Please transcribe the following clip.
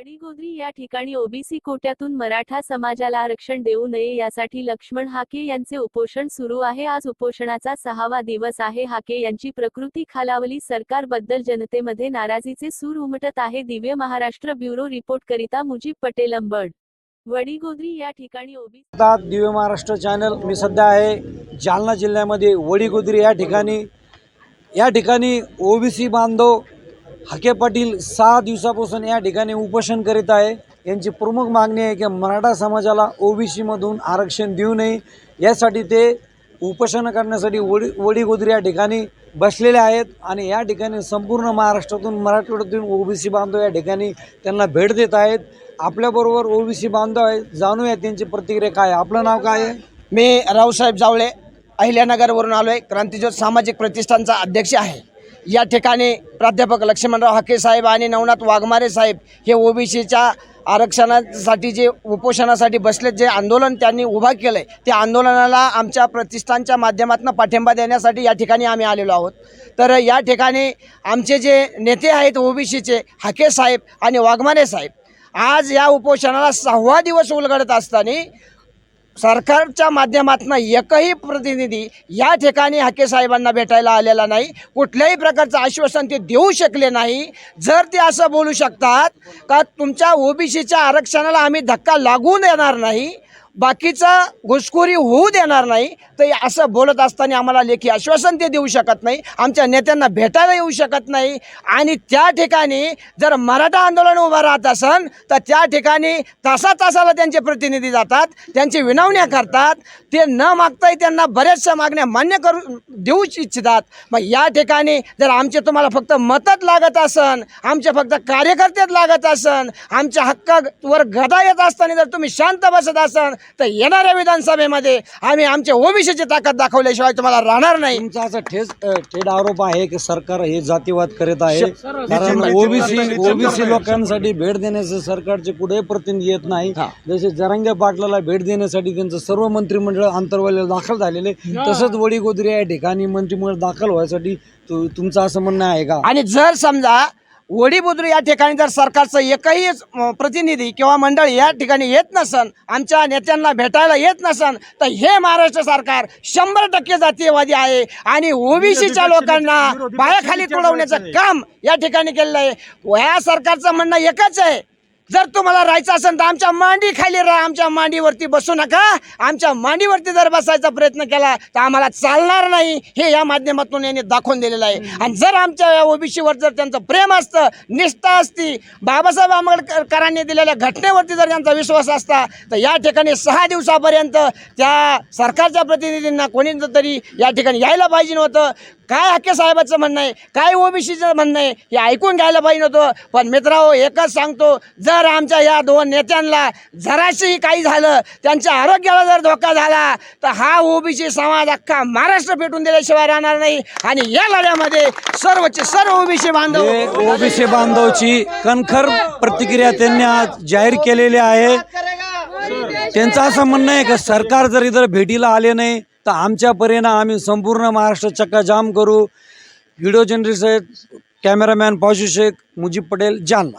वडीगोद्री या ठिकाणी ओबीसी कोट्यातून मराठा समाजाला आरक्षण देऊ नये यासाठी लक्ष्मण हाके यांचे उपोषण सुरू आहे. आज उपोषणाचा सहावा दिवस आहे. हाके यांची प्रकृती खालावली. सरकारबद्दल जनतेमध्ये नाराजीचे सूर उमटत आहे. दिव्य महाराष्ट्र ब्युरो रिपोर्ट करिता मुजीब पटेल अंबड. वडीगोद्री या ठिकाणी ओबीसी दिव्य महाराष्ट्र चॅनल मी सध्या आहे जालना जिल्ह्यामध्ये. वडीगोद्री या ठिकाणी या ठिकाणी ओबीसी बांधव हाके पाटील सहा दिवसापासून या ठिकाणी उपोषण करीत आहे. यांची प्रमुख मागणी आहे की मराठा समाजाला ओबीसीमधून आरक्षण देऊ नये. यासाठी ते उपोषण करण्यासाठी वडी वडीगोदरी या ठिकाणी बसलेले आहेत आणि या ठिकाणी संपूर्ण महाराष्ट्रातून मराठवाड्यातून ओबीसी बांधव या ठिकाणी त्यांना भेट देत आहेत. आपल्याबरोबर ओबीसी बांधव आहेत. जाणूया त्यांची प्रतिक्रिया काय आहे. आपलं नाव काय आहे? मी रावसाहेब जावळे अहिल्यानगरवरून आलो आहे क्रांतीज्योत सामाजिक प्रतिष्ठानचा अध्यक्ष आहे. या ठिकाणी प्राध्यापक लक्ष्मणराव हाके साहेब आणि नवनाथ वाघमारे साहेब हे ओबीसीच्या आरक्षणासाठी जे उपोषणासाठी बसले जे आंदोलन त्यांनी उभा केलं आहे त्या आंदोलनाला आमच्या प्रतिष्ठानच्या माध्यमातून पाठिंबा देण्यासाठी या ठिकाणी आम्ही आलेलो आहोत. तर या ठिकाणी आमचे जे नेते आहेत ओबीसीचे हाके साहेब आणि वाघमारे साहेब आज या उपोषणाला सहावा दिवस उलगडत असताना सरकारच्या माध्यमातून एकही प्रतिनिधी या ठिकाणी हाके साहेबांना भेटायला आलेला नाही. कुठल्याही प्रकारचं आश्वासन ते देऊ शकले नाही. जर ते असं बोलू शकतात का तुमच्या ओबीसीच्या आरक्षणाला आम्ही धक्का लागू देणार नाही? बाकीचं घुसखोरी होऊ देणार नाही तर असं बोलत असताना आम्हाला लेखी आश्वासन ते देऊ शकत नाही आमच्या नेत्यांना भेटायला येऊ शकत नाही. आणि त्या ठिकाणी जर मराठा आंदोलन उभं राहत असन तर त्या ठिकाणी तासा तासाला त्यांचे प्रतिनिधी जातात त्यांची विनवण्या करतात ते न मागताही त्यांना बऱ्याचशा मागण्या मान्य करू देऊ इच्छितात. मग या ठिकाणी जर आमचे तुम्हाला फक्त मतच लागत असन आमचे फक्त कार्यकर्तेच लागत असन आमच्या हक्कावर गदा येत असताना जर तुम्ही शांत बसत असन तर येणाऱ्या विधानसभेमध्ये आम्ही आमच्या ओबीसीची ताकद दाखवल्याशिवाय तुम्हाला राहणार नाही. तुमचा असा ठेस थेट आरोप आहे की सरकार हे जातीवाद करत आहे. कारण ओबीसी ओबीसी लोकांसाठी भेट देण्याचे सरकारचे कुठेही प्रतिनिधी येत नाही. जसे जरांगे पाटलाला भेट देण्यासाठी त्यांचं सर्व मंत्रिमंडळ आंतरवालीला दाखल झालेले. तसंच वडीगोद्री या ठिकाणी मंत्रिमंडळ दाखल व्हायसाठी तुमचं असं म्हणणं आहे का? आणि जर समजा वडीबुद्रू या ठिकाणी जर सरकारचं एकही प्रतिनिधी किंवा मंडळ या ठिकाणी येत नसन आमच्या नेत्यांना भेटायला येत नसन तर हे महाराष्ट्र सरकार शंभर टक्के जातीयवादी आहे आणि ओबीसीच्या लोकांना पायाखाली तुडवण्याचं काम या ठिकाणी केलेलं आहे. या सरकारचं म्हणणं एकच आहे. जर तुम्हाला राहायचं असेल तर आमच्या मांडी खाली राहा आमच्या मांडीवरती बसू नका. आमच्या मांडीवरती जर बसायचा प्रयत्न केला तर आम्हाला चालणार नाही. हे या माध्यमातून यांनी दाखवून दिलेलं आहे. आणि जर आमच्या या ओबीसीवर जर त्यांचं प्रेम असतं निष्ठा असती बाबासाहेब आंबेडकरांनी दिलेल्या घटनेवरती जर त्यांचा विश्वास असता तर या ठिकाणी सहा दिवसापर्यंत त्या सरकारच्या प्रतिनिधींना कोणी तरी या ठिकाणी यायला पाहिजे नव्हतं. काय हक्के साहेबाचं म्हणणं आहे? काय ओबीसीचं म्हणणं आहे? हे ऐकून घ्यायला पाहिजे नव्हतं. पण मित्रांनो एकच सांगतो. जर आमच्या या दोन नेत्यांना जराशी काही झालं त्यांच्या आरोग्याला जर धोका झाला तर हा ओबीसी समाज अख्खा महाराष्ट्र पेटून दिल्याशिवाय राहणार नाही. आणि या लढ्यामध्ये सर्वचे सर्व ओबीसी बांधव. हे ओबीसी बांधवची कणखर प्रतिक्रिया त्यांनी आज जाहीर केलेली आहे. त्यांचं असं म्हणणं आहे की सरकार जर इतर भेटीला आले नाही तर आमच्या परीनं आम्ही संपूर्ण महाराष्ट्र चक्काजाम करू. व्हिडिओ जर्नलिस्ट आहेत कॅमेरामॅन पाशू शेख मुजीब पटेल जालना.